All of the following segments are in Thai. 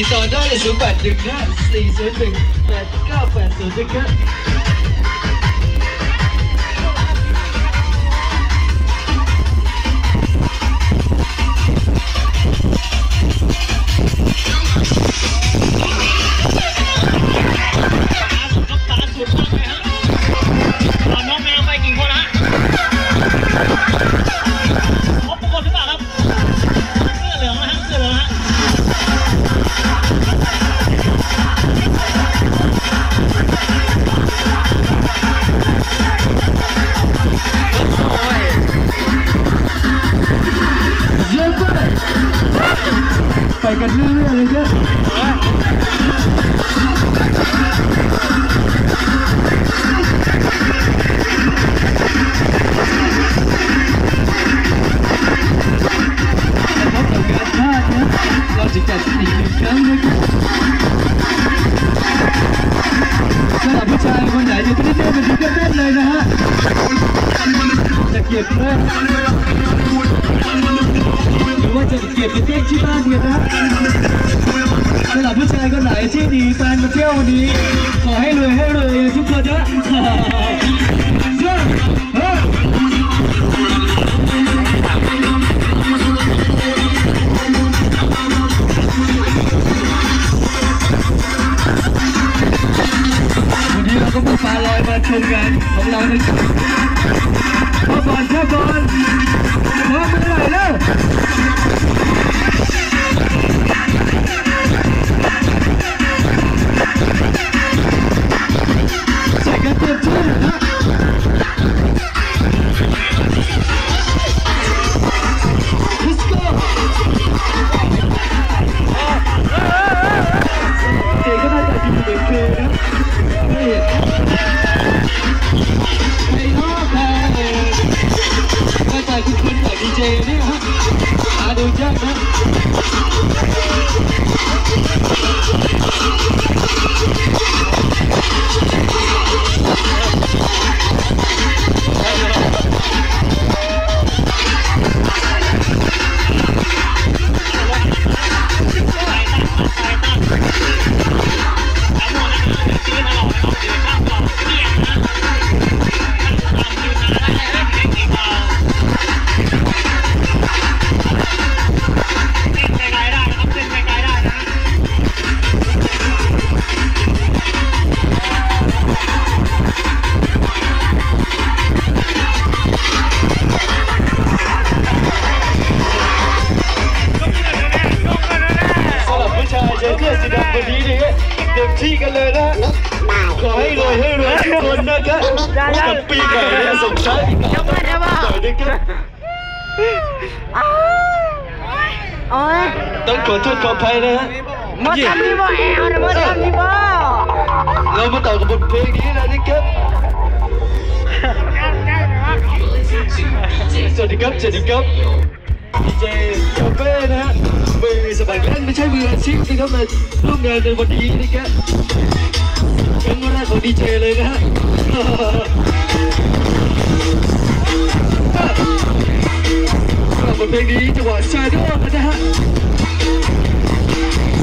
ติดต่อได้เลย0 8 1 5 4 0 1 8 9 8 0นะครับ นะครับสำหรับผู้ชายคนไหนที่ดีแฟนมาเที่ยววันนี้ ขอให้รวยให้รวยทุกคนเยอะวันนี้เราก็มาฟ้าลอยมาชมกันของเราในพ่อบอลพ่อบอลพ่อเมื่อไหร่แล้ว DJ เนี่ยฮะมาดูยากนะ ปีใหม่เยสมชายยกมืได้ป่ะต้กโอ้ยต้องขอโทษขออภัยนะฮะมาทำดีบ่เอวนมาทำดีบ่เรามาต่อกับบทเพลงนี้นะนี่ครับสวัสดีครับสวัสดีครับ ดีเจคาเฟ่นะฮะมือสมัครเล่นไม่ใช่มืออาชีพนะครับมาร่วมงานในวันนี้นะครับครั้งแรกของดีเจเลยนะฮะก็บทเพลงนี้จังหวะชาโดนะฮะ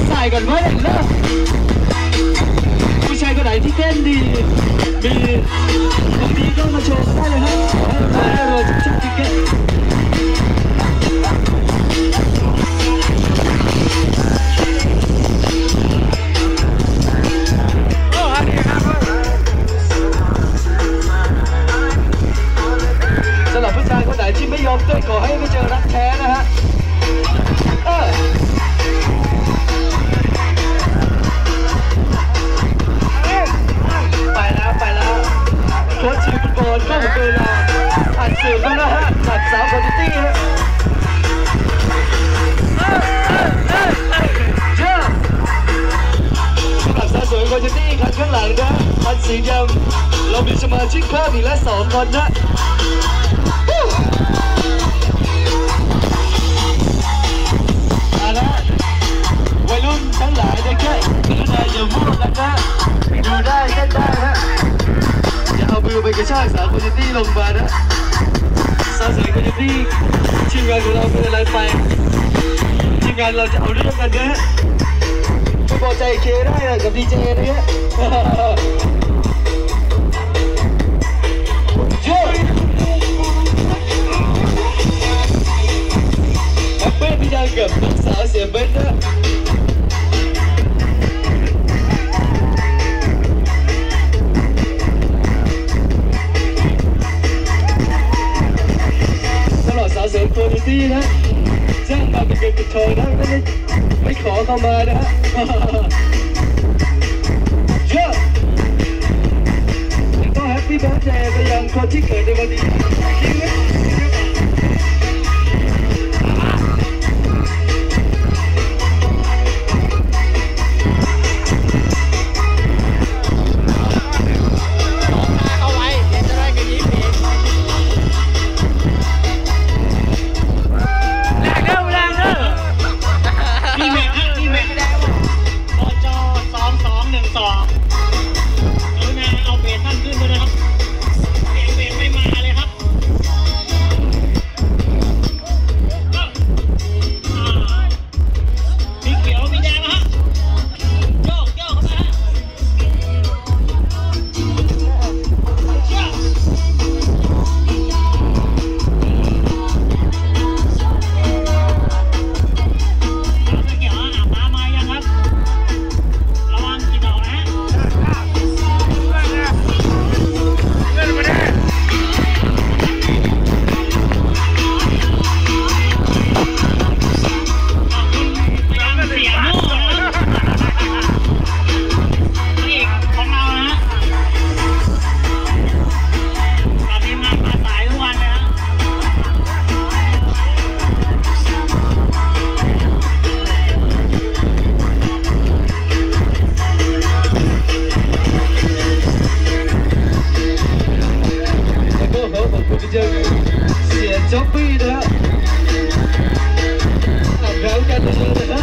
ใส่ก่อนไว้เลยเลิกผู้ชายคนไหนที่เต้นดีมีของดีก็มาโชว์ได้เลยฮะให้เราชุดติ๊กเก็ต ที่ไม่ยอมเต้นขอให้ไม่เจอรักแท้นะฮะเออไปแล้วไปแล้วโค้ชทีฟุตบอลเข้าของเวลาอัดเสียงแล้วนะฮะอัดสาวคอนดิตี้ฮะเชื่ออัดสาวสวยคอนดิตี้คันข้างหลังนะอัดสีดำเรามีสมาชิกเพิ่มอีกแล้วสองคนนะ กระชากสาวคอนตี้ลงมานะสาวสวยคอนตี้ทีมงานของเราเป็นอะไรไปทีมงานเราจะเอาเรื่องกันนะไม่พอใจเคได้นะกับดีเจนะฮะ ไม่ได้ไม่ขอเข้ามานะฮะเยอะแล้ก็แฮปปี้เบิร์ดเดย์ไปยังคนที่เกิดในวันนี้ ขอขอบคุณที่เจอเสียจ๊อบบี้นะฮะอาบน้ำกันเลยน